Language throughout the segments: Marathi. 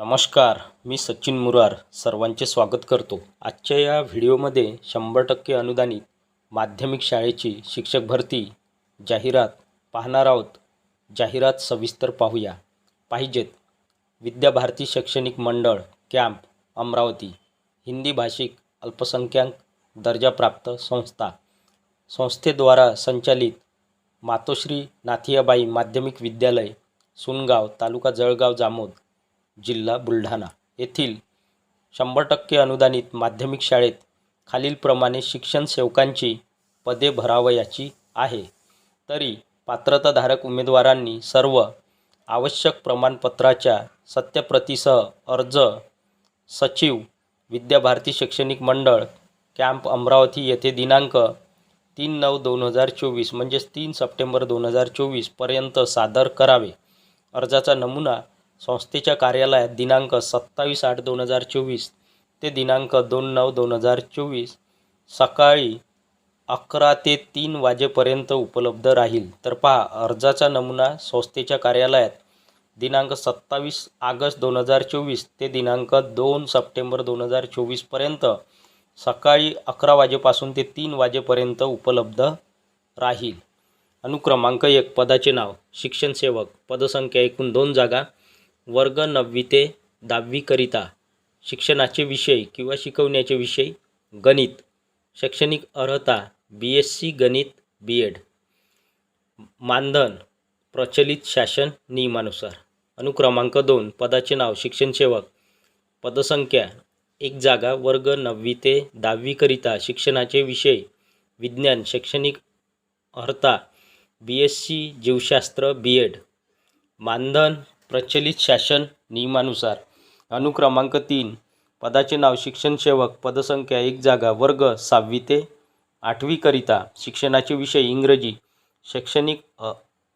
नमस्कार मी सचिन मुरार सर्वांचे स्वागत करतो. आजच्या या व्हिडिओमध्ये शंभर टक्के अनुदानित माध्यमिक शाळेची शिक्षक भरती जाहिरात पाहणार आहोत. जाहिरात सविस्तर पाहूया. पाहिजेत. विद्याभारती शैक्षणिक मंडळ कॅम्प अमरावती. हिंदी भाषिक अल्पसंख्याक दर्जाप्राप्त संस्था. संस्थेद्वारा संचालित मातोश्री नाथियाबाई माध्यमिक विद्यालय सुनगाव तालुका जळगाव जामोद. जिल्हा बुलढाणा येथील शंभर टक्के अनुदानित माध्यमिक शाळेत खालीलप्रमाणे शिक्षण सेवकांची पदे भरावयाची आहे. तरी पात्रताधारक उमेदवारांनी सर्व आवश्यक प्रमाणपत्राच्या सत्यप्रतीसह अर्ज सचिव विद्याभारती शैक्षणिक मंडळ कॅम्प अमरावती येथे दिनांक तीन नऊ दोन हजार चोवीस म्हणजेच तीन सप्टेंबर दोन हजार चोवीसपर्यंत सादर करावे. अर्जाचा नमुना संस्थेच्या कार्यालयात दिनांक सत्तावीस आठ दोन हजार चोवीस ते दिनांक दोन नऊ दोन हजार चोवीस सकाळी अकरा ते तीन वाजेपर्यंत उपलब्ध राहील. तर पहा अर्जाचा नमुना संस्थेच्या कार्यालयात दिनांक सत्तावीस ऑगस्ट दोन हजार चोवीस ते दिनांक दोन सप्टेंबर दोन हजार चोवीसपर्यंत सकाळी अकरा वाजेपासून ते तीन वाजेपर्यंत उपलब्ध राहील. अनुक्रमांक एक पदाचे नाव. शिक्षण सेवक. पदसंख्या एकूण दोन जागा. वर्ग नववी ते दहावीकरिता शिक्षणाचे विषय किंवा शिकवण्याचे विषय गणित शैक्षणिक अर्हता बी एस सी गणित बी एड मानधन प्रचलित शासन नियमानुसार. अनुक्रमांक दोन पदाचे नाव शिक्षण सेवक. पदसंख्या एक जागा वर्ग नववी ते दहावीकरिता शिक्षणाचे विषय विज्ञान शैक्षणिक अर्हता बी एस सी जीवशास्त्र बी एड मानधन प्रचलित शासन नियमानुसार. अनुक्रमांक तीन. पदाचे नाव शिक्षणसेवक पदसंख्या एक जागा वर्ग सहावी ते आठवीकरिता शिक्षणाचे विषय इंग्रजी. शैक्षणिक अ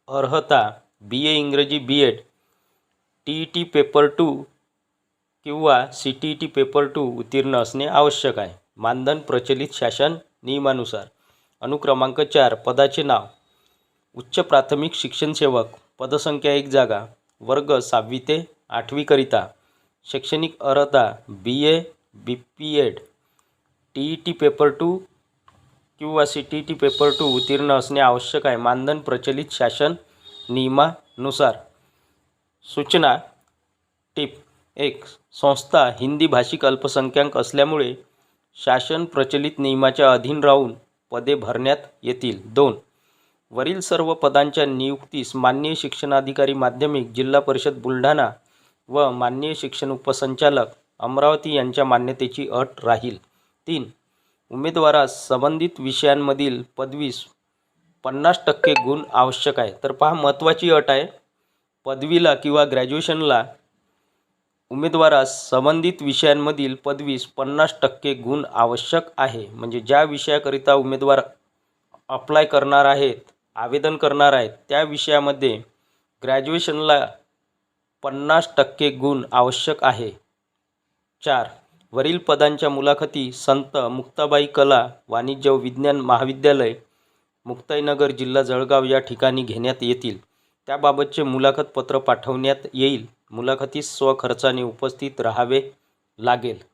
अर्हता बी ए इंग्रजी B Ed T E T paper two किंवा C T E T paper two उत्तीर्ण असणे आवश्यक आहे. मानधन प्रचलित शासन नियमानुसार. अनुक्रमांक चार. पदाचे नाव. उच्च प्राथमिक शिक्षणसेवक पदसंख्या एक जागा वर्ग सहावी ते आठवीकरिता शैक्षणिक अर्हता B A B P Ed T E T paper two किंवा C T T paper two उत्तीर्ण असणे आवश्यक आहे. मानधन प्रचलित शासन नियमानुसार. सूचना. टिप. एक. संस्था हिंदी भाषिक अल्पसंख्याक असल्यामुळे शासन प्रचलित नियमाच्या अधीन राहून पदे भरण्यात येतील. दोन. वरील सर्व पदांच्या नियुक्तीस माननीय शिक्षणाधिकारी माध्यमिक जिल्हा परिषद बुलढाणा व माननीय शिक्षण उपसंचालक अमरावती यांच्या मान्यतेची अट राहील. तीन उमेदवारास संबंधित विषयांमधील पदवीस पन्नास टक्के गुण आवश्यक आहे. तर पहा महत्त्वाची अट आहे. पदवीला किंवा ग्रॅज्युएशनला उमेदवारास संबंधित विषयांमधील पदवीस पन्नास टक्के गुण आवश्यक आहे. म्हणजे ज्या विषयाकरिता उमेदवार अप्लाय करणार आहेत आवेदन करणार आहेत. त्या विषयामध्ये ग्रॅज्युएशनला पन्नास टक्के गुण आवश्यक आहे. चार. वरील पदांच्या मुलाखती संत मुक्ताबाई कला वाणिज्य विज्ञान महाविद्यालय मुक्ताईनगर जिल्हा जळगाव या ठिकाणी घेण्यात येतील. त्याबाबतचे मुलाखत पत्र पाठवण्यात येईल. मुलाखतीस स्वखर्चाने उपस्थित राहावे लागेल.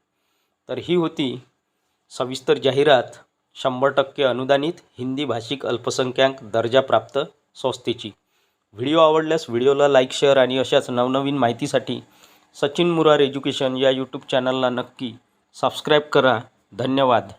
तर ही होती सविस्तर जाहिरात. शंभर टक्के अनुदानित हिंदी भाषिक अल्पसंख्याक दर्जाप्राप्त संस्थेची. व्हिडिओ आवडल्यास व्हिडिओला लाईक शेअर आणि अशाच नवनवीन माहितीसाठी सचिन मुरार एज्युकेशन या यूट्यूब चॅनलला नक्की सबस्क्राईब करा. धन्यवाद.